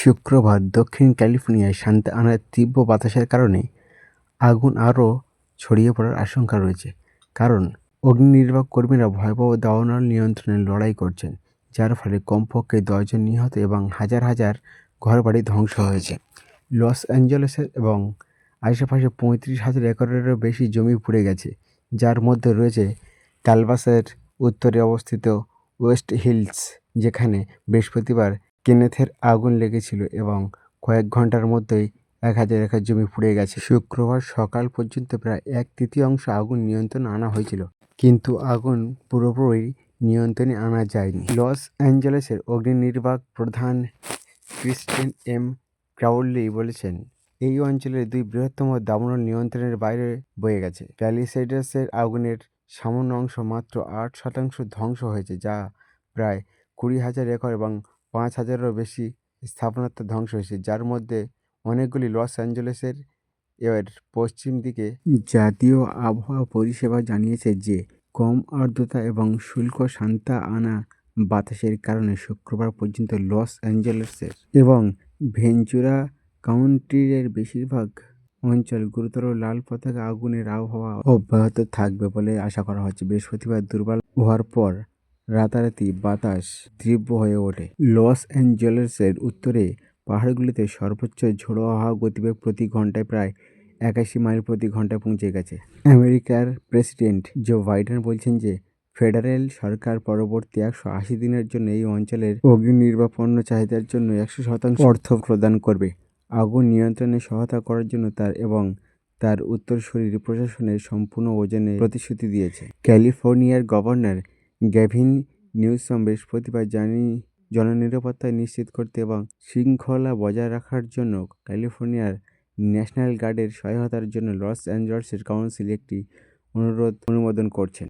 শুক্রবার দক্ষিণ ক্যালিফোর্নিয়ায় সান্তা আনার তীব্র বাতাসের কারণে আগুন আরও ছড়িয়ে পড়ার আশঙ্কা রয়েছে। কারণ অগ্নিনির্বাপক কর্মীরা ভয়াবহ দাবানল নিয়ন্ত্রণে লড়াই করছেন, যার ফলে কমপক্ষে দশজন নিহত এবং হাজার হাজার ঘরবাড়ি ধ্বংস হয়েছে। লস অ্যাঞ্জেলেসের এবং আশেপাশে পঁয়ত্রিশ হাজার একরেরও বেশি জমি পুড়ে গেছে, যার মধ্যে রয়েছে কালভাসের উত্তরে অবস্থিত ওয়েস্ট হিলস, যেখানে বৃহস্পতিবার কেনেথের আগুন লেগেছিল এবং কয়েক ঘণ্টার মধ্যেই এক হাজার একর জমি পুড়ে গেছে। শুক্রবার সকাল পর্যন্ত প্রায় এক তৃতীয়াংশ আগুন নিয়ন্ত্রণে আনা হয়েছিল। কিন্তু আগুন পুরোপুরি নিয়ন্ত্রণে আনা যায়নি। লস অ্যাঞ্জেলেসের অগ্নিনির্বাপক প্রধান ক্রিস্টেন এম ক্রাউডলি বলেছেন, এই অঞ্চলের দুই বৃহত্তম দাবানল নিয়ন্ত্রণের বাইরে বয়ে গেছে। প্যালিসেডাসের আগুনের সামান্য অংশ মাত্র আট শতাংশ ধ্বংস হয়েছে, যা প্রায় কুড়ি হাজার একর এবং পাঁচ হাজারেরও বেশি স্থাপনাত্র ধ্বংস হয়েছে, যার মধ্যে অনেকগুলি লস অ্যাঞ্জেলেসের এর পশ্চিম দিকে জাতীয় আবহাওয়া পরিষেবা জানিয়েছে যে, কম আর্দ্রতা এবং শুল্ক শান্তা আনা বাতাসের কারণে শুক্রবার পর্যন্ত লস অ্যাঞ্জেলেসের এবং ভেঞ্চুরা কাউন্টির বেশিরভাগ অঞ্চল গুরুতর লাল পতাকা আগুনের আবহাওয়া অব্যাহত থাকবে বলে আশা করা হচ্ছে। বৃহস্পতিবার দুর্বল হওয়ার পর রাতারাতি বাতাস তীব্র হয়ে ওঠে। লস অ্যাঞ্জেলেসের উত্তরে পাহাড়গুলিতে সর্বোচ্চ ঝোড়ো হাওয়া গতিবেগ প্রতি ঘন্টায় প্রায় একাশি মাইল প্রতি ঘন্টায় পৌঁছে গেছে। আমেরিকার প্রেসিডেন্ট জো বাইডেন বলছেন যে, ফেডারেল সরকার পরবর্তী একশো আশি দিনের জন্য এই অঞ্চলের অগ্নিনির্বাপণ চাহিদার জন্য একশো শতাংশ অর্থ প্রদান করবে। আগুন নিয়ন্ত্রণে সহায়তা করার জন্য তার এবং তার উত্তরসূরির প্রশাসনের সম্পূর্ণ ওজনে প্রতিশ্রুতি দিয়েছে। ক্যালিফোর্নিয়ার গভর্নর গ্যাভিন নিউসম বৃহস্পতিবার জানি জননিরাপত্তা নিশ্চিত করতে এবং শৃঙ্খলা বজায় রাখার জন্য ক্যালিফোর্নিয়ার ন্যাশনাল গার্ডের সহায়তার জন্য লস অ্যাঞ্জেলসের কাউন্সিল একটি অনুরোধ অনুমোদন করছেন।